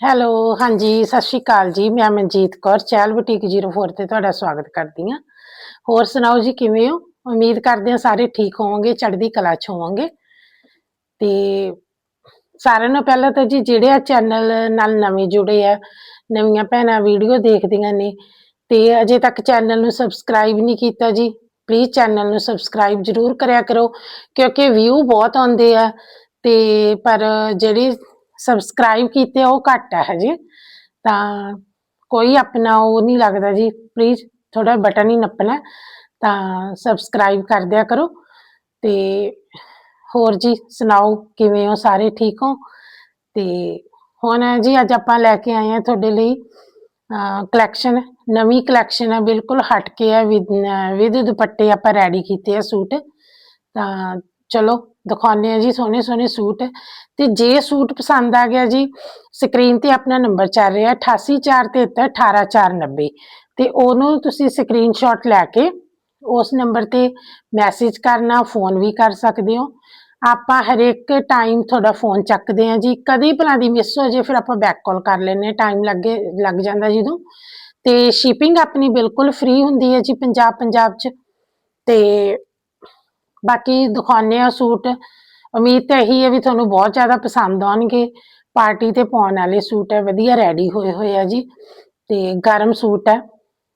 Hello, ਹਾਂਜੀ, ਸਤਿ ਸ਼੍ਰੀ ਅਕਾਲ ਜੀ। ਮੈਂ ਮਨਜੀਤ ਕੌਰ, ਚਹਿਲ ਬੁਟੀਕ 04 ਤੇ ਤੁਹਾਡਾ ਸਵਾਗਤ ਕਰਦੀ ਹਾਂ। ਹੋਰ ਸੁਣਾਓ ਜੀ, ਕਿਵੇਂ ਹੋ? ਉਮੀਦ ਕਰਦੇ ਹਾਂ ਸਾਰੇ ਠੀਕ ਹੋਵੋਗੇ, ਚੜ੍ਹਦੀ ਕਲਾ ਚ ਹੋਵੋਗੇ। ਤੇ ਸਾਰਿਆਂ ਨੂੰ ਪਹਿਲਾਂ ਤਾਂ ਜੀ, ਜਿਹੜੇ ਆ ਚੈਨਲ ਨਾਲ ਨਵੇਂ ਜੁੜੇ ਆ, ਨਵੀਆਂ ਭੈਣਾਂ ਵੀਡੀਓ ਦੇਖਦੀਆਂ ਨੇ, ਤੇ ਅਜੇ ਤੱਕ ਚੈਨਲ ਨੂੰ ਸਬਸਕ੍ਰਾਈਬ ਨਹੀਂ ਕੀਤਾ ਜੀ ਪਲੀਜ਼ ਚੈਨਲ ਨੂੰ ਸਬਸਕ੍ਰਾਈਬ ਜਰੂਰ ਕਰਿਆ ਕਰੋ, ਕਿਉਂਕਿ ਵਿਊ ਬਹੁਤ ਆਉਂਦੇ ਆ। ਤੇ ਪਰ ਜਿਹੜੀ ਸਬਸਕ੍ਰਾਈਬ ਕੀਤੇ ਉਹ ਘੱਟ ਹੈ ਹਜੇ। ਤਾਂ ਕੋਈ ਆਪਣਾ ਉਹ ਨਹੀਂ ਲੱਗਦਾ ਜੀ ਪਲੀਜ਼ ਥੋੜਾ ਬਟਨ ਹੀ ਨੱਪਣਾ ਤਾਂ ਸਬਸਕ੍ਰਾਈਬ ਕਰ ਦਿਆ ਕਰੋ। ਤੇ ਹੋਰ ਜੀ ਸੁਣਾਓ, ਕਿਵੇਂ ਹੋ ਸਾਰੇ, ਠੀਕ ਹੋ? ਤੇ ਹੁਣ ਜੀ ਅੱਜ ਆਪਾਂ ਲੈ ਕੇ ਆਏ ਆ ਤੁਹਾਡੇ ਲਈ ਕਲੈਕਸ਼ਨ ਨਵੀਂ ਕਲੈਕਸ਼ਨ ਹੈ, ਬਿਲਕੁਲ ਹਟ ਕੇ ਹੈ, ਵਿਦ ਦੁਪੱਟੇ ਆਪਾਂ ਰੈਡੀ ਕੀਤੇ ਆ ਸੂਟ। ਤਾਂ ਚਲੋ ਦਿਖਾਉਂਦੇ ਆ ਜੀ ਸੋਹਣੇ ਸੋਹਣੇ ਸੂਟ। ਤੇ ਜੇ ਸੂਟ ਪਸੰਦ ਆ ਗਿਆ ਜੀ ਸਕਰੀਨ ਤੇ ਆਪਣਾ ਨੰਬਰ ਚੱਲ ਰਿਹਾ 8843 18490 ਤੇ ਉਹਨੂੰ ਤੁਸੀਂ ਸਕਰੀਨਸ਼ਾਟ ਲੈ ਕੇ ਉਸ ਨੰਬਰ ਤੇ ਮੈਸੇਜ ਕਰਨਾ ਫੋਨ ਵੀ ਕਰ ਸਕਦੇ ਹੋ। ਆਪਾਂ ਹਰੇਕ ਟਾਈਮ ਤੁਹਾਡਾ ਫੋਨ ਚੱਕਦੇ ਆ ਜੀ। ਕਦੇ ਭਲਾ ਦੀ ਮਿਸ ਹੋ ਜੇ, ਫਿਰ ਆਪਾਂ ਬੈਕ ਕਾਲ ਕਰ ਲੈਨੇ ਟਾਈਮ ਲੱਗੇ, ਲੱਗ ਜਾਂਦਾ ਜਦੋਂ। ਤੇ ਸ਼ਿਪਿੰਗ ਆਪਣੀ ਬਿਲਕੁਲ ਫ੍ਰੀ ਹੁੰਦੀ ਹੈ ਜੀ ਪੰਜਾਬ ਪੰਜਾਬ ਚ। ਤੇ ਬਾਕੀ ਦਿਖਾਉਂਦੇ ਆ ਸੂਟ। ਉਮੀਦ ਤਾਂ ਇਹੀ ਹੈ ਵੀ ਤੁਹਾਨੂੰ ਬਹੁਤ ਜ਼ਿਆਦਾ ਪਸੰਦ ਆਉਣਗੇ। ਪਾਰਟੀ ਤੇ ਪਾਉਣ ਵਾਲੇ ਸੂਟ ਹੈ, ਵਧੀਆ ਰੈਡੀ ਹੋਏ ਹੋਏ ਆ ਜੀ। ਤੇ ਗਰਮ ਸੂਟ ਹੈ।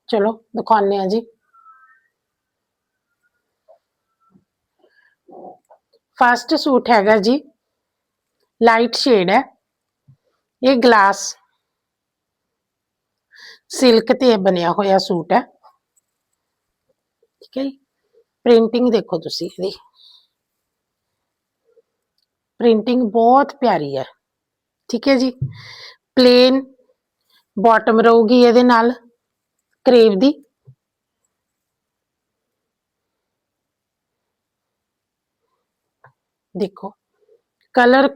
ਚਲੋ ਦਿਖਾਉਣੇ ਆ ਜੀ। ਫਸਟ ਸੂਟ ਹੈਗਾ ਜੀ। ਲਾਈਟ ਸ਼ੇਡ ਹੈ। ਇਹ ਗਲਾਸ ਸਿਲਕ ਤੇ ਬਣਿਆ ਹੋਇਆ ਸੂਟ ਹੈ। ਠੀਕ ਹੈ ਜੀ। ਪ੍ਰਿੰਟਿੰਗ ਦੇਖੋ ਤੁਸੀਂ ਇਹਦੀ ਪ੍ਰਿੰਟਿੰਗ ਬਹੁਤ ਪਿਆਰੀ ਹੈ ਠੀਕ ਹੈ ਜੀ ਪਲੇਨ ਬਾਟਮ ਰਹੂਗੀ ਇਹਦੇ ਨਾਲ ਕਰੇਵ ਦੀ ਦੇਖੋ ਕਲਰ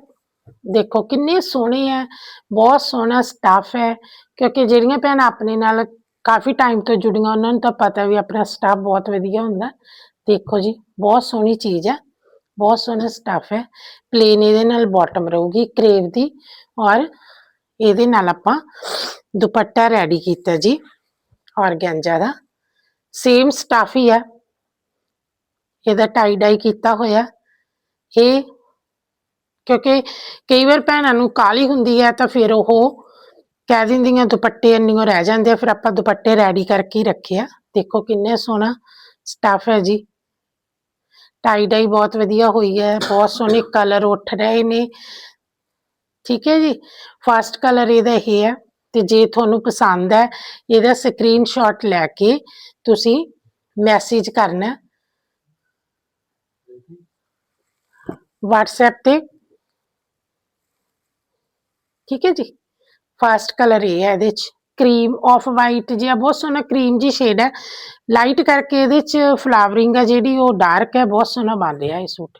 ਦੇਖੋ ਕਿੰਨੇ ਸੋਹਣੇ ਆ ਬਹੁਤ ਸੋਹਣਾ ਸਟਾਫ ਹੈ ਕਿਉਂਕਿ ਜਿਹੜੀਆਂ ਭੈਣਾਂ ਆਪਣੇ ਨਾਲ ਕਾਫੀ ਟਾਈਮ ਤੋਂ ਜੁੜੀਆਂ ਉਹਨਾਂ ਨੂੰ ਤਾਂ ਪਤਾ ਵੀ ਆਪਣਾ ਸਟਾਫ ਬਹੁਤ ਵਧੀਆ ਹੁੰਦਾ ਦੇਖੋ ਜੀ, ਬਹੁਤ ਸੋਹਣੀ ਚੀਜ਼ ਹੈ, ਬਹੁਤ ਸੋਹਣਾ ਸਟਾਫ ਹੈ। ਪਲੇਨ ਇਹਦੇ ਨਾਲ ਬਾਟਮ ਰਹੂਗੀ ਕਰੇਵ ਦੀ। ਔਰ ਇਹਦੇ ਨਾਲ ਆਪਾਂ ਦੁਪੱਟਾ ਰੈਡੀ ਕੀਤਾ ਜੀ ਔਰਗੈਂਜਾ ਦਾ। ਸੇਮ ਸਟਫ ਹੀ ਹੈ। ਇਹਦਾ ਟਾਈ ਡਾਈ ਕੀਤਾ ਹੋਇਆ। ਇਹ ਕਿਉਂਕਿ ਕਈ ਵਾਰ ਭੈਣਾਂ ਨੂੰ ਕਾਲੀ ਹੁੰਦੀ ਹੈ ਤਾਂ ਫਿਰ ਉਹ ਕਹਿ ਦਿੰਦੀਆਂ, ਦੁਪੱਟੇ ਇੰਨੀਆਂ ਰਹਿ ਜਾਂਦੇ ਆ, ਫਿਰ ਆਪਾਂ ਦੁਪੱਟੇ ਰੈਡੀ ਕਰਕੇ ਹੀ ਰੱਖਿਆ ਦੇਖੋ ਕਿੰਨੇ ਸੋਹਣਾ ਸਟਾਫ ਹੈ ਜੀ। ਟਾਈ ਡਾਈ ਬਹੁਤ ਵਧੀਆ ਹੋਈ ਹੈ, ਬਹੁਤ ਸੋਹਣੇ ਕਲਰ ਉੱਠ ਰਹੇ ਨੇ। ਠੀਕ ਹੈ ਜੀ? ਫਸਟ ਕਲਰ ਇਹਦਾ ਇਹ ਹੈ ਤੇ ਜੇ ਤੁਹਾਨੂੰ ਪਸੰਦ ਹੈ, ਇਹਦਾ ਸਕਰੀਨਸ਼ਾਟ ਲੈ ਕੇ ਤੁਸੀਂ ਮੈਸੇਜ ਕਰਨਾ। WhatsApp ਤੇ। ਠੀਕ ਹੈ ਜੀ? ਫਸਟ ਕਲਰ ਇਹ ਹੈ ਇਹਦੇ ਚ। ਕਰੀਮ ਆਫ ਵਾਈਟ ਜਿਹਾ, ਬਹੁਤ ਸੋਹਣਾ ਕਰੀਮ ਜੀ ਸ਼ੇਡ ਹੈ। ਲਾਈਟ ਕਰਕੇ ਇਹਦੇ ਚ ਫਲਾਵਰਿੰਗ ਆ ਜਿਹੜੀ, ਉਹ ਡਾਰਕ ਹੈ, ਬਹੁਤ ਸੋਹਣਾ ਬਣ ਰਿਹਾ ਇਹ ਸੂਟ।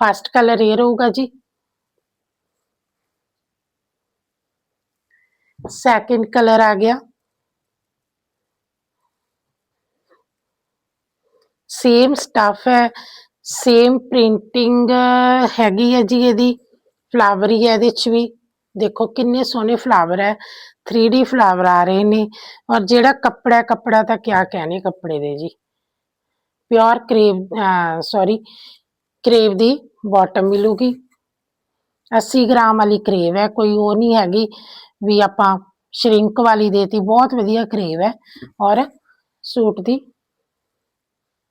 ਫਸਟ ਕਲਰ ਇਹ ਰਹੂਗਾ ਜੀ। ਸੈਕਿੰਡ ਕਲਰ ਆ ਗਿਆ। ਸੇਮ ਸਟਫ ਹੈ ਸੇਮ ਪ੍ਰਿੰਟਿੰਗ ਹੈਗੀ ਹੈ ਜੀ ਇਹਦੀ ਫਲਾਵਰੀ ਹੈ ਇਹਦੇ ਚ ਵੀ। ਦੇਖੋ ਕਿੰਨੇ ਸੋਹਣੇ ਫਲਾਵਰ ਹੈ 3D ਫਲਾਵਰ ਆ ਰਹੇ ਨੇ ਔਰ ਜਿਹੜਾ ਕੱਪੜਾ ਕੱਪੜਾ ਤਾਂ ਕਿਆ ਕਹਿਣੇ ਕੱਪੜੇ ਦੇ ਜੀ। ਪਿਓਰ ਕਰੇਵ ਸੌਰੀ ਕਰੇਵ ਦੀ ਬਾਟਮ ਮਿਲੂਗੀ। 80 ਗ੍ਰਾਮ ਵਾਲੀ ਕਰੇਵ ਹੈ, ਕੋਈ ਉਹ ਨਹੀਂ ਹੈਗੀ ਵੀ ਆਪਾਂ ਸ਼ਰਿੰਕ ਵਾਲੀ ਦੇਤੀ, ਬਹੁਤ ਵਧੀਆ ਕਰੇਵ ਹੈ ਔਰ ਸੂਟ ਦੀ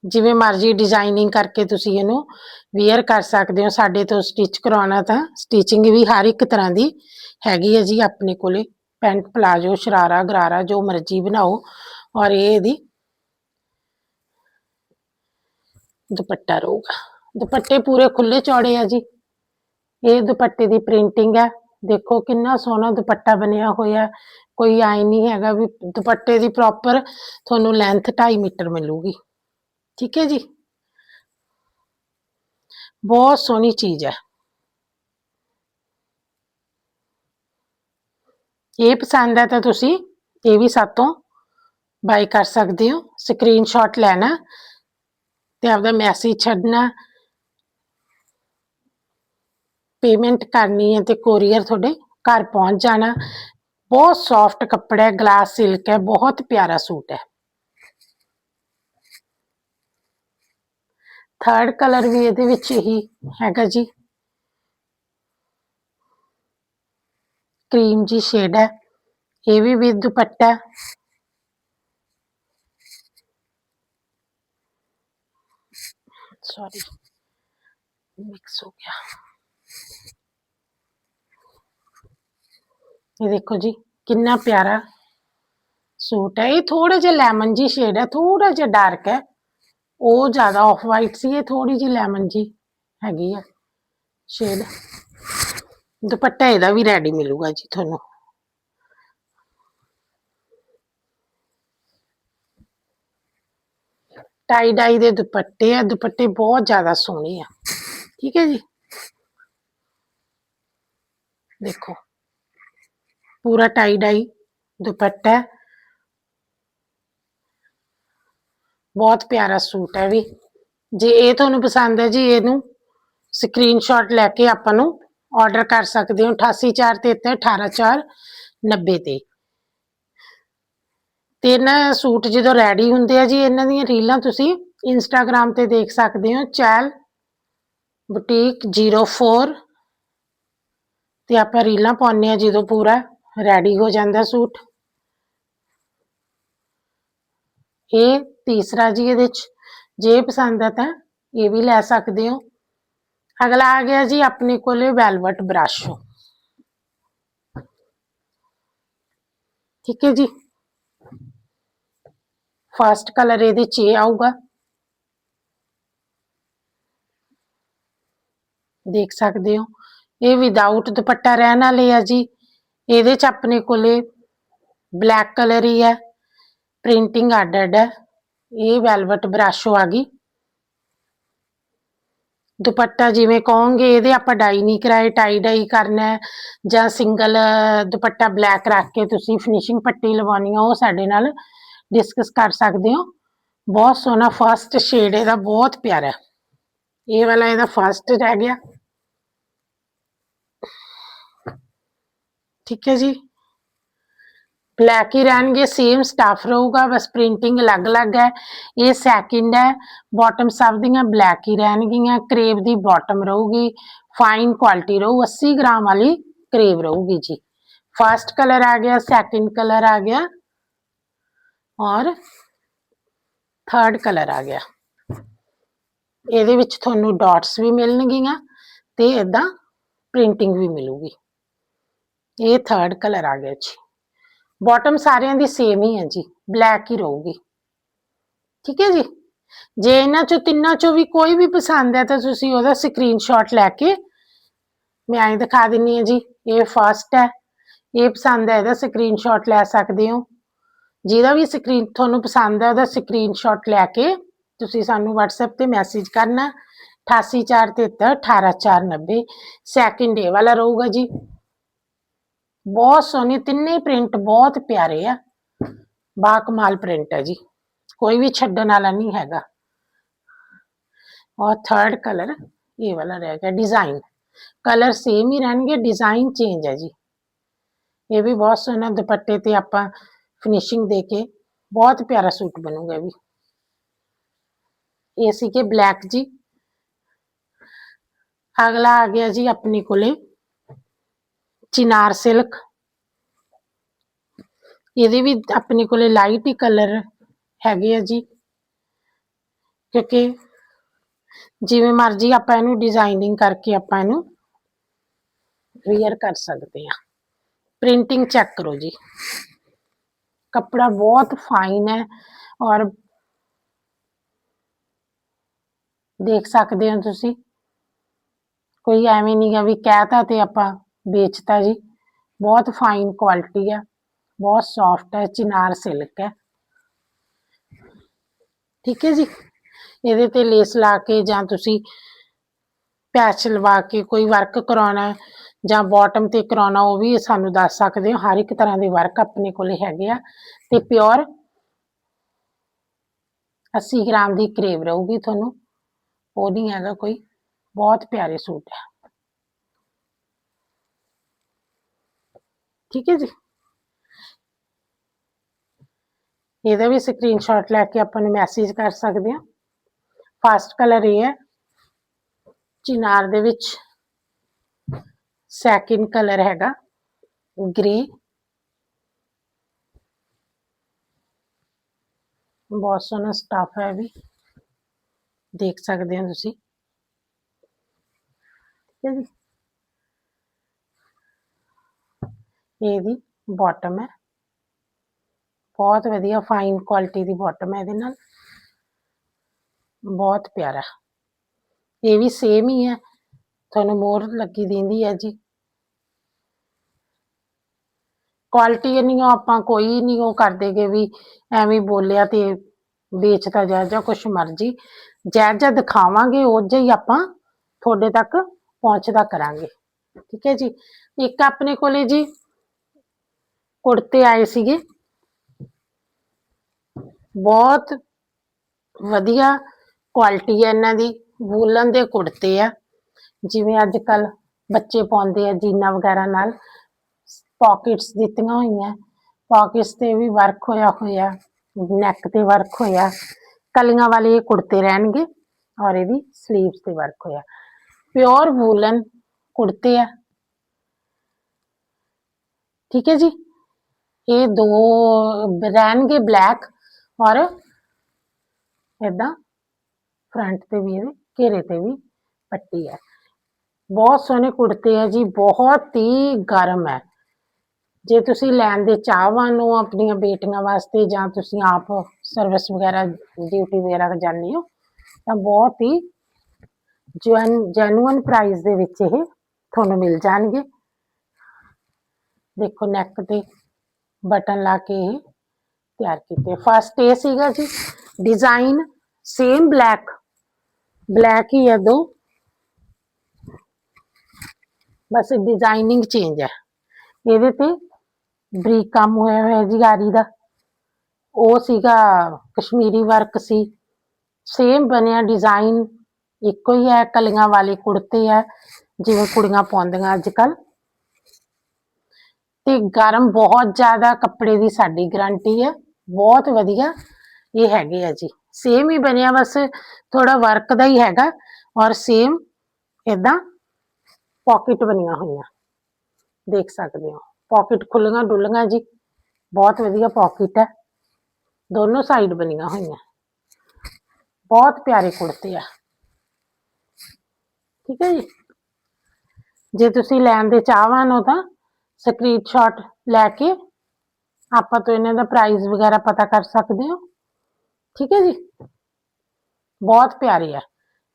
ਜਿਵੇਂ ਮਰਜ਼ੀ ਡਿਜ਼ਾਈਨਿੰਗ ਕਰਕੇ ਤੁਸੀਂ ਇਹਨੂੰ ਵੇਅਰ ਕਰ ਸਕਦੇ ਹੋ। ਸਾਡੇ ਤੋਂ ਸਟਿਚ ਕਰਾਉਣਾ ਤਾਂ ਸਟਿਚਿੰਗ ਵੀ ਹਰ ਇੱਕ ਤਰ੍ਹਾਂ ਦੀ ਹੈਗੀ ਹੈ ਜੀ ਆਪਣੇ ਕੋਲੇ। ਪੈਂਟ ਪਲਾਜੋ ਸ਼ਰਾਰਾ, ਗਰਾਰਾ, ਜੋ ਮਰਜ਼ੀ ਬਣਾਓ। ਔਰ ਇਹ ਇਹਦੀ ਦੁਪੱਟਾ ਰਹੂਗਾ। ਦੁਪੱਟੇ ਪੂਰੇ ਖੁੱਲੇ ਚੌੜੇ ਆ ਜੀ। ਇਹ ਦੁਪੱਟੇ ਦੀ ਪ੍ਰਿੰਟਿੰਗ ਹੈ। ਦੇਖੋ ਕਿੰਨਾ ਸੋਹਣਾ ਦੁਪੱਟਾ ਬਣਿਆ ਹੋਇਆ। ਕੋਈ ਆਈ ਨਹੀਂ ਹੈਗਾ ਵੀ ਦੁਪੱਟੇ ਦੀ ਪ੍ਰੋਪਰ ਤੁਹਾਨੂੰ ਲੈਂਥ 2.5 ਮੀਟਰ ਮਿਲੂਗੀ। ਠੀਕ ਹੈ ਜੀ? ਬਹੁਤ ਸੋਹਣੀ ਚੀਜ਼ ਹੈ। ਇਹ ਪਸੰਦ ਹੈ ਤਾਂ ਤੁਸੀਂ ਇਹ ਵੀ ਸਾਤੋਂ ਬਾਈ ਕਰ ਸਕਦੇ ਹੋ। ਸਕਰੀਨਸ਼ਾਟ ਲੈਣਾ ਤੇ ਆਪਦਾ ਮੈਸੇਜ ਛੱਡਣਾ। ਪੇਮੈਂਟ ਕਰਨੀ ਹੈ ਤੇ ਕੋਰੀਅਰ ਤੁਹਾਡੇ ਘਰ ਪਹੁੰਚ ਜਾਣਾ। ਬਹੁਤ ਸੌਫਟ ਕੱਪੜਾ ਹੈ ਗਲਾਸ ਸਿਲਕ ਹੈ, ਬਹੁਤ ਪਿਆਰਾ ਸੂਟ ਹੈ। ਥਰਡ ਕਲਰ ਵੀ ਇਹਦੇ ਵਿੱਚ ਹੀ ਹੈਗਾ ਜੀ। ਕਰੀਮ ਜੀ ਸ਼ੇਡ ਹੈ। ਇਹ ਵੀ ਵਿਦ ਦੁਪੱਟਾ ਹੈ। ਸੌਰੀ ਮਿਕਸ ਹੋ ਗਿਆ। ਇਹ ਦੇਖੋ ਜੀ, ਕਿੰਨਾ ਪਿਆਰਾ ਸੂਟ ਹੈ। ਇਹ ਥੋੜਾ ਜਿਹਾ ਲੈਮਨ ਜੀ ਸ਼ੇਡ ਹੈ ਥੋੜਾ ਜਿਹਾ ਡਾਰਕ ਹੈ। ਉਹ ਜ਼ਿਆਦਾ ਆਫ ਵਾਈਟ ਸੀ, ਇਹ ਥੋੜੀ ਜਿਹੀ ਲੈਮਨ ਜੀ ਹੈਗੀ ਆ ਸ਼ੇਡ ਦੁਪੱਟਾ ਇਹਦਾ ਵੀ ਰੈਡੀ ਮਿਲੂਗਾ ਜੀ ਤੁਹਾਨੂੰ। ਟਾਈ ਡਾਈ ਦੇ ਦੁਪੱਟੇ ਆ, ਦੁਪੱਟੇ ਬਹੁਤ ਜ਼ਿਆਦਾ ਸੋਹਣੇ ਆ। ਠੀਕ ਹੈ ਜੀ? ਦੇਖੋ, ਪੂਰਾ ਟਾਈ ਡਾਈ ਦੁਪੱਟਾ ਹੈ ਬਹੁਤ ਪਿਆਰਾ ਸੂਟ ਹੈ ਵੀ। ਜੇ ਇਹ ਤੁਹਾਨੂੰ ਪਸੰਦ ਹੈ ਜੀ ਇਹਨੂੰ ਸਕਰੀਨਸ਼ਾਟ ਲੈ ਕੇ ਆਪਾਂ ਨੂੰ ਆਰਡਰ ਕਰ ਸਕਦੇ ਹੋ 88433 18490 ਤੇ ਤੇ। ਇਹਨਾਂ ਸੂਟ ਜਦੋਂ ਰੈਡੀ ਹੁੰਦੇ ਆ ਜੀ, ਇਹਨਾਂ ਦੀਆਂ ਰੀਲਾਂ ਤੁਸੀਂ ਇੰਸਟਾਗ੍ਰam ਤੇ ਦੇਖ ਸਕਦੇ ਹੋ, ਚੈਲ ਬੁਟੀਕ 04 ਤੇ ਆਪਾਂ ਰੀਲਾਂ ਪਾਉਂਦੇ ਆ ਜਦੋਂ ਪੂਰਾ ਰੈਡੀ ਹੋ ਜਾਂਦਾ ਸੂਟ। ਇਹ ਤੀਸਰਾ ਜੀ ਇਹਦੇ ਚ, ਜੇ ਪਸੰਦ ਆ ਤਾਂ ਇਹ ਵੀ ਲੈ ਸਕਦੇ ਹੋ। ਅਗਲਾ ਆ ਗਿਆ ਜੀ ਆਪਣੇ ਕੋਲੇ ਵੈਲਵਟ ਬ੍ਰਾਸ਼ੋ। ਠੀਕ ਹੈ ਜੀ। ਫਸਟ ਕਲਰ ਇਹਦੇ ਚ ਇਹ ਆਊਗਾ। ਦੇਖ ਸਕਦੇ ਹੋ। ਇਹ ਵਿਦਆਊਟ ਦੁਪੱਟਾ ਰਹਿਣ ਵਾਲੇ ਆ ਜੀ। ਇਹਦੇ ਚ ਆਪਣੇ ਕੋਲੇ ਬਲੈਕ ਕਲਰ ਹੀ ਹੈ। ਪ੍ਰਿੰਟਿੰਗ ਅੱਡ ਅੱਡ ਹੈ। ਇਹ ਵੈਲਵਟ ਬ੍ਰਾਸ਼ੋ ਆ ਗਈ। ਦੁਪੱਟਾ ਜਿਵੇਂ ਕਹੋਗੇ, ਇਹਦੇ ਆਪਾਂ ਡਾਈ ਨਹੀਂ ਕਰਾਏ ਟਾਈ ਡਾਈ ਕਰਨਾ ਜਾਂ ਸਿੰਗਲ ਦੁਪੱਟਾ ਬਲੈਕ ਰੱਖ ਕੇ ਤੁਸੀਂ ਫਿਨਿਸ਼ਿੰਗ ਪੱਟੀ ਲਵਾਉਣੀ ਆ, ਉਹ ਸਾਡੇ ਨਾਲ ਡਿਸਕਸ ਕਰ ਸਕਦੇ ਹੋ। ਬਹੁਤ ਸੋਹਣਾ ਫਸਟ ਸ਼ੇਡ ਇਹਦਾ, ਬਹੁਤ ਪਿਆਰਾ ਇਹ ਵਾਲਾ ਇਹਦਾ ਫਸਟ ਰਹਿ ਗਿਆ। ਠੀਕ ਹੈ ਜੀ। ਬਲੈਕ ਹੀ ਰਹਿਣਗੇ ਸੇਮ ਸਟਾਫ ਰਹੂਗਾ, ਬਸ ਪ੍ਰਿੰਟਿੰਗ ਅਲੱਗ-ਅਲੱਗ ਹੈ, ਇਹ ਸੈਕਿੰਡ ਹੈ ਬਾਟਮ ਸਭ ਦੀਆਂ ਬਲੈਕ ਹੀ ਰਹਿਣਗੀਆਂ ਕਰੇਬ ਦੀ ਬਾਟਮ ਰਹੂਗੀ ਫਾਈਨ ਕੁਆਲਿਟੀ ਰਹੂ 80 ਗ੍ਰਾਮ ਵਾਲੀ ਕਰੇਬ ਰਹੂਗੀ ਜੀ। ਫਰਸਟ ਕਲਰ ਆ ਗਿਆ ਸੈਕਿੰਡ ਕਲਰ ਆ ਗਿਆ, ਔਰ ਥਰਡ ਕਲਰ ਆ ਗਿਆ। ਇਹਦੇ ਵਿੱਚ ਤੁਹਾਨੂੰ ਡਾਟਸ ਵੀ ਮਿਲਣਗੀਆਂ ਤੇ ਇਦਾਂ ਪ੍ਰਿੰਟਿੰਗ ਵੀ ਮਿਲੂਗੀ। ਇਹ ਥਰਡ ਕਲਰ ਆ ਗਿਆ ਜੀ। ਬਾਟਮ ਸਾਰਿਆਂ ਦੀ ਸੇਮ ਹੀ ਹੈ ਜੀ ਬਲੈਕ ਹੀ ਰਹੂਗੀ। ਠੀਕ ਹੈ ਜੀ? ਜੇ ਇਹਨਾਂ ਚੋਂ ਤਿੰਨਾਂ ਚੋਂ ਵੀ ਕੋਈ ਵੀ ਪਸੰਦ ਹੈ ਤਾਂ ਤੁਸੀਂ ਉਹਦਾ ਸਕਰੀਨਸ਼ਾਟ ਲੈ ਕੇ ਮੈਂ ਐਂ ਦਿਖਾ ਦਿੰਨੀ ਹਾਂ ਜੀ, ਇਹ ਫਸਟ ਹੈ, ਇਹ ਪਸੰਦ ਹੈ, ਇਹਦਾ ਸਕਰੀਨਸ਼ਾਟ ਲੈ ਸਕਦੇ ਹੋ। ਜਿਹਦਾ ਵੀ ਸਕਰੀਨ ਤੁਹਾਨੂੰ ਪਸੰਦ ਹੈ, ਉਹਦਾ ਸਕਰੀਨਸ਼ਾਟ ਲੈ ਕੇ ਤੁਸੀਂ ਸਾਨੂੰ WhatsApp ਤੇ ਮੈਸੇਜ ਕਰਨਾ। 88473 18490 ਸੈਕਿੰਡ ਡੇ ਵਾਲਾ ਰਹੂਗਾ ਜੀ। ਬਹੁਤ ਸੋਹਣੇ ਤਿੰਨੇ ਪ੍ਰਿੰਟ ਬਹੁਤ ਪਿਆਰੇ ਆ ਬਾ ਕਮਾਲ ਪ੍ਰਿੰਟ ਹੈ ਜੀ ਕੋਈ ਵੀ ਛੱਡਣ ਵਾਲਾ ਨਹੀਂ ਹੈਗਾ ਔਰ ਥਰਡ ਕਲਰ ਇਹ ਵਾਲਾ ਰਹਿ ਗਿਆ ਡਿਜ਼ਾਈਨ ਕਲਰ ਸੇਮ ਹੀ ਰਹਿਣਗੇ ਡਿਜ਼ਾਈਨ ਚੇਂਜ ਹੈ ਜੀ ਇਹ ਵੀ ਬਹੁਤ ਸੋਹਣਾ ਦੁਪੱਟੇ ਤੇ ਆਪਾਂ ਫਿਨਿਸ਼ਿੰਗ ਦੇ ਕੇ ਬਹੁਤ ਪਿਆਰਾ ਸੂਟ ਬਣੂਗਾ ਇਹ ਵੀ ਇਹ ਸੀਗੇ ਬਲੈਕ ਜੀ ਅਗਲਾ ਆ ਗਿਆ ਜੀ ਆਪਣੇ ਕੋਲੇ ਚਿਨਾਰ ਸਿਲਕ। ਇਹਦੇ ਵੀ ਆਪਣੇ ਕੋਲੇ ਲਾਈਟ ਹੀ ਕਲਰ ਹੈਗੇ ਆ ਜੀ। ਕਿਉਂਕਿ ਜਿਵੇਂ ਮਰਜ਼ੀ ਆਪਾਂ ਇਹਨੂੰ ਡਿਜ਼ਾਈਨਿੰਗ ਕਰਕੇ ਆਪਾਂ ਇਹਨੂੰ ਵੇਅਰ ਕਰ ਸਕਦੇ ਆ ਪ੍ਰਿੰਟਿੰਗ ਚੈੱਕ ਕਰੋ ਜੀ। ਕੱਪੜਾ ਬਹੁਤ ਫਾਈਨ ਹੈ ਔਰ ਦੇਖ ਸਕਦੇ ਹੋ ਤੁਸੀਂ। ਕੋਈ ਐਵੇਂ ਨਹੀਂ ਗਾ ਵੀ ਕਹਿਤਾ ਤੇ ਆਪਾਂ ਵੇਚਤਾ ਜੀ। ਬਹੁਤ ਫਾਈਨ ਕੁਆਲਿਟੀ ਆ, ਬਹੁਤ ਸੌਫਟ ਹੈ ਚਿਨਾਰ ਸਿਲਕ ਹੈ ਠੀਕ ਹੈ ਜੀ। ਇਹਦੇ ਤੇ ਲੇਸ ਲਾ ਕੇ ਜਾਂ ਤੁਸੀਂ ਪੈਚ ਲਵਾ ਕੇ ਕੋਈ ਵਰਕ ਕਰਾਉਣਾ, ਜਾਂ ਬਾਟਮ ਤੇ ਕਰਾਉਣਾ, ਉਹ ਵੀ ਸਾਨੂੰ ਦੱਸ ਸਕਦੇ ਹੋ। ਹਰ ਇੱਕ ਤਰ੍ਹਾਂ ਦੇ ਵਰਕ ਆਪਣੇ ਕੋਲੇ ਹੈਗੇ ਆ। ਤੇ ਪਿਓਰ 80 ਗ੍ਰਾਮ ਦੀ ਕਰੇਵ ਰਹੂਗੀ ਤੁਹਾਨੂੰ। ਉਹ ਨਹੀਂ ਹੈਗਾ ਕੋਈ। ਬਹੁਤ ਪਿਆਰੇ ਸੂਟ ਹੈ ਠੀਕ ਹੈ ਜੀ। ਇਹਦਾ ਵੀ ਸਕਰੀਨਸ਼ਾਟ ਲੈ ਕੇ ਆਪਾਂ ਨੂੰ ਮੈਸੇਜ ਕਰ ਸਕਦੇ ਹਾਂ। ਫਸਟ ਕਲਰ ਇਹ ਹੈ, ਚਿਨਾਰ ਦੇ ਵਿੱਚ ਸੈਕਿੰਡ ਕਲਰ ਹੈਗਾ ਗ੍ਰੇ ਬਹੁਤ ਸੋਹਣਾ ਸਟਾਫ ਹੈ ਇਹ ਵੀ। ਦੇਖ ਸਕਦੇ ਹੋ ਤੁਸੀਂ। ਠੀਕ ਹੈ ਜੀ। ਇਹਦੀ ਬਾਟਮ ਹੈ। ਬਹੁਤ ਵਧੀਆ ਫਾਈਨ ਕੁਆਲਿਟੀ ਦੀ ਬਾਟਮ ਹੈ ਇਹਦੇ ਨਾਲ। ਬਹੁਤ ਪਿਆਰਾ। ਇਹ ਵੀ ਸੇਮ ਹੀ ਹੈ। ਤੁਹਾਨੂੰ ਮੋਰ ਲੱਗੀ ਦਿੰਦੀ ਹੈ ਜੀ। ਕੁਆਲਿਟੀ ਨਹੀਂ ਆਪਾਂ ਕੋਈ ਨਹੀਂ ਉਹ ਕਰਦੇਗੇ ਵੀ ਐਵੇਂ ਬੋਲਿਆ ਤੇ ਵੇਚਦਾ ਜਾ ਜਾਂ ਕੁਛ ਮਰਜ਼ੀ। ਜੈ ਜੈ ਦਿਖਾਵਾਂਗੇ, ਉਹ ਜਿਹਾ ਹੀ ਆਪਾਂ ਤੁਹਾਡੇ ਤੱਕ ਪਹੁੰਚਦਾ ਕਰਾਂਗੇ। ਠੀਕ ਹੈ ਜੀ। ਇੱਕ ਆਪਣੇ ਕੋਲੇ ਜੀ ਕੁੜਤੇ ਆਏ ਸੀਗੇ। ਬਹੁਤ ਵਧੀਆ ਕੁਆਲਿਟੀ ਹੈ ਇਹਨਾਂ ਦੀ, ਵੂਲਨ ਦੇ ਕੁੜਤੇ ਆ। ਜਿਵੇਂ ਅੱਜ ਕੱਲ ਬੱਚੇ ਪਾਉਂਦੇ ਆ ਜੀਨਾ ਵਗੈਰਾ ਨਾਲ ਪਾਕਟਸ ਦਿੱਤੀਆਂ ਹੋਈਆਂ। ਪਾਕਟਸ ਤੇ ਵੀ ਵਰਕ ਹੋਇਆ ਹੋਇਆ ਨੈਕ ਤੇ ਵਰਕ ਹੋਇਆ। ਕਲੀਆਂ ਵਾਲੇ ਇਹ ਕੁੜਤੇ ਰਹਿਣਗੇ ਔਰ ਇਹਦੀ 슬ੀਵਸ ਤੇ ਵਰਕ ਹੋਇਆ। ਪਿਓਰ ਵੂਲਨ ਕੁੜਤੇ ਆ। ਠੀਕ ਹੈ ਜੀ? ਇਹ ਦੋ ਰਹਿਣਗੇ ਬਲੈਕ ਔਰ ਏਦਾਂ ਫਰੰਟ ਤੇ ਵੀ ਇਹਦੇ ਘੇਰੇ ਤੇ ਵੀ ਪੱਟੀ ਹੈ ਬਹੁਤ ਸੋਹਣੇ ਕੁੜਤੇ ਹੈ ਜੀ ਬਹੁਤ ਹੀ ਗਰਮ ਹੈ ਜੇ ਤੁਸੀਂ ਲੈਣ ਦੇ ਚਾਹਵਾਨ ਹੋ ਆਪਣੀਆਂ ਬੇਟੀਆਂ ਵਾਸਤੇ ਜਾਂ ਤੁਸੀਂ ਆਪ ਸਰਵਿਸ ਵਗੈਰਾ ਡਿਊਟੀ ਵਗੈਰਾ ਜਾਂਦੇ ਹੋ ਤਾਂ ਬਹੁਤ ਹੀ ਜੈਨੂਅਨ ਪ੍ਰਾਈਸ ਦੇ ਵਿੱਚ ਇਹ ਤੁਹਾਨੂੰ ਮਿਲ ਜਾਣਗੇ ਦੇਖੋ ਨੈਕ ਤੇ ਬਟਨ ਲਾ ਕੇ ਇਹ ਤਿਆਰ ਕੀਤੇ। ਫਸਟ ਇਹ ਸੀਗਾ ਜੀ ਡਿਜ਼ਾਈਨ ਸੇਮ ਬਲੈਕ ਬਲੈਕ ਹੀ ਹੈ ਦੋ। ਬਸ ਡਿਜ਼ਾਈਨਿੰਗ ਚੇਂਜ ਹੈ। ਇਹਦੇ ਤੇ ਬਰੀਕ ਕੰਮ ਹੋਇਆ ਹੋਇਆ ਜੀ ਆਰੀ ਦਾ। ਉਹ ਸੀਗਾ ਕਸ਼ਮੀਰੀ ਵਰਕ ਸੀ। ਸੇਮ ਬਣਿਆ ਡਿਜ਼ਾਈਨ ਇੱਕੋ ਹੀ ਹੈ, ਕਲੀਆਂ ਵਾਲੇ ਕੁੜਤੇ ਆ ਜਿਵੇਂ ਕੁੜੀਆਂ ਪਾਉਂਦੀਆਂ ਅੱਜ ਕੱਲ੍ਹ। ਤੇ ਗਰਮ ਬਹੁਤ ਜ਼ਿਆਦਾ ਕੱਪੜੇ ਦੀ ਸਾਡੀ ਗਾਰੰਟੀ ਹੈ ਬਹੁਤ ਵਧੀਆ ਇਹ ਹੈਗੇ ਆ ਜੀ। ਸੇਮ ਹੀ ਬਣਿਆ ਬਸ ਥੋੜਾ ਵਰਕ ਦਾ ਹੀ ਹੈਗਾ ਔਰ ਸੇਮ ਇਦਾਂ ਪਾਕਟ ਬਣੀਆਂ ਹੋਈਆਂ। ਦੇਖ ਸਕਦੇ ਹੋ। ਪਾਕਟ ਖੁੱਲੀਆਂ ਡੁੱਲੀਆਂ ਜੀ। ਬਹੁਤ ਵਧੀਆ ਪਾਕਟ ਹੈ ਦੋਨੋਂ ਸਾਈਡ ਬਣੀਆਂ ਹੋਈਆਂ। ਬਹੁਤ ਪਿਆਰੇ ਕੁੜਤੇ ਆ। ਠੀਕ ਹੈ ਜੀ। ਜੇ ਤੁਸੀਂ ਲੈਣ ਦੇ ਚਾਹਵਾਨ ਹੋ ਤਾਂ ਸਕਰੀਨਸ਼ਾਟ ਲੈ ਕੇ ਆਪਾਂ ਤੋਂ ਇਹਨਾਂ ਦਾ ਪ੍ਰਾਈਸ ਵਗੈਰਾ ਪਤਾ ਕਰ ਸਕਦੇ ਹੋ। ਠੀਕ ਹੈ ਜੀ? ਬਹੁਤ ਪਿਆਰੀ ਆ।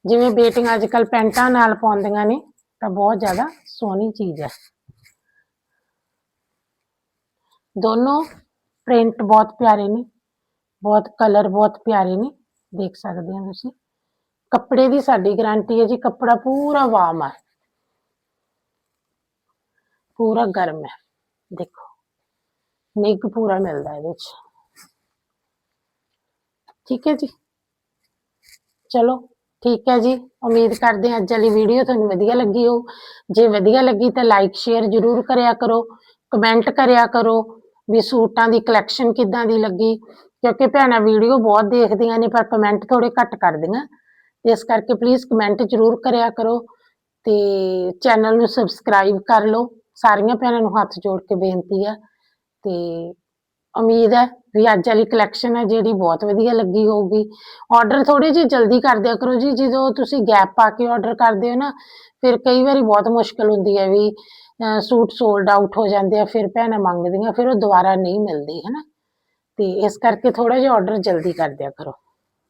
ਜਿਵੇਂ ਬੇਟੀਆਂ ਅੱਜ ਕੱਲ ਪੈਂਟਾਂ ਨਾਲ ਪਾਉਂਦੀਆਂ ਨੇ, ਤਾਂ ਬਹੁਤ ਜ਼ਿਆਦਾ ਸੋਹਣੀ ਚੀਜ਼ ਹੈ ਦੋਨੋਂ ਪ੍ਰਿੰਟ ਬਹੁਤ ਪਿਆਰੇ ਨੇ, ਬਹੁਤ ਕਲਰ ਬਹੁਤ ਪਿਆਰੇ ਨੇ, ਦੇਖ ਸਕਦੇ ਹੋ ਤੁਸੀਂ। ਕੱਪੜੇ ਦੀ ਸਾਡੀ ਗਾਰੰਟੀ ਹੈ ਜੀ, ਕੱਪੜਾ ਪੂਰਾ ਵਾਮ ਹੈ ਪੂਰਾ ਗਰਮ ਹੈ। ਦੇਖੋ, ਨਿੱਘ ਪੂਰਾ ਮਿਲਦਾ ਇਹਦੇ ਵਿੱਚ ਠੀਕ ਹੈ ਜੀ? ਚਲੋ, ਠੀਕ ਹੈ ਜੀ। ਉਮੀਦ ਕਰਦੇ ਹਾਂ ਅੱਜ ਵਾਲੀ ਵੀਡੀਓ ਤੁਹਾਨੂੰ ਵਧੀਆ ਲੱਗੀ ਹੋ ਜੇ ਵਧੀਆ ਲੱਗੀ ਤਾਂ ਲਾਈਕ ਸ਼ੇਅਰ ਜ਼ਰੂਰ ਕਰਿਆ ਕਰੋ। ਕਮੈਂਟ ਕਰਿਆ ਕਰੋ ਵੀ ਸੂਟਾਂ ਦੀ ਕਲੈਕਸ਼ਨ ਕਿੱਦਾਂ ਦੀ ਲੱਗੀ। ਕਿਉਂਕਿ ਭੈਣਾਂ ਵੀਡੀਓ ਬਹੁਤ ਦੇਖਦੀਆਂ ਨੇ, ਪਰ ਕਮੈਂਟ ਥੋੜੇ ਘੱਟ ਕਰਦੀਆਂ। ਤੇ ਇਸ ਕਰਕੇ ਪਲੀਜ਼ ਕਮੈਂਟ ਜ਼ਰੂਰ ਕਰਿਆ ਕਰੋ ਤੇ ਚੈਨਲ ਨੂੰ ਸਬਸਕ੍ਰਾਈਬ ਕਰ ਲਓ। ਸਾਰੀਆਂ ਭੈਣਾਂ ਨੂੰ ਹੱਥ ਜੋੜ ਕੇ ਬੇਨਤੀ ਆ ਤੇ ਉਮੀਦ ਹੈ ਵੀ ਅੱਜ ਵਾਲੀ ਕਲੈਕਸ਼ਨ ਹੈ ਜਿਹੜੀ ਬਹੁਤ ਵਧੀਆ ਲੱਗੀ ਹੋਊਗੀ। ਆਰਡਰ ਥੋੜੇ ਜਿਹੇ ਜਲਦੀ ਕਰ ਦਿਆ ਕਰੋ ਜੀ, ਜਦੋਂ ਤੁਸੀਂ ਗੈਪ ਪਾ ਕੇ ਆਰਡਰ ਕਰਦੇ ਹੋ ਨਾ, ਫਿਰ ਕਈ ਵਾਰੀ ਬਹੁਤ ਮੁਸ਼ਕਲ ਹੁੰਦੀ ਹੈ ਵੀ ਸੂਟ ਸੋਲਡ ਆਊਟ ਹੋ ਜਾਂਦੇ ਆ, ਫਿਰ ਭੈਣਾਂ ਮੰਗਦੀਆਂ, ਫਿਰ ਉਹ ਦੁਬਾਰਾ ਨਹੀਂ ਮਿਲਦੀ ਹੈ ਨਾ ਤੇ ਇਸ ਕਰਕੇ ਥੋੜਾ ਜਿਹਾ ਆਰਡਰ ਜਲਦੀ ਕਰ ਦਿਆ ਕਰੋ।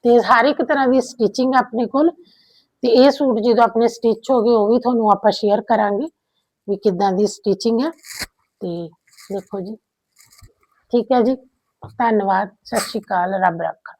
ਤੇ ਹਰ ਇੱਕ ਤਰ੍ਹਾਂ ਦੀ ਸਟਿਚਿੰਗ ਆਪਣੇ ਕੋਲ, ਤੇ ਇਹ ਸੂਟ ਜਦੋਂ ਆਪਣੇ ਸਟਿਚ ਹੋ ਗਏ, ਉਹ ਵੀ ਤੁਹਾਨੂੰ ਆਪਾਂ ਸ਼ੇਅਰ ਕਰਾਂਗੇ। ਵੀ ਕਿੱਦਾਂ ਦੀ ਸਟਿਚਿੰਗ ਹੈ ਤੇ ਦੇਖੋ ਜੀ। ਠੀਕ ਹੈ ਜੀ। ਧੰਨਵਾਦ। ਸਤਿ ਸ਼੍ਰੀ ਅਕਾਲ। ਰੱਬ ਰੱਖਾ।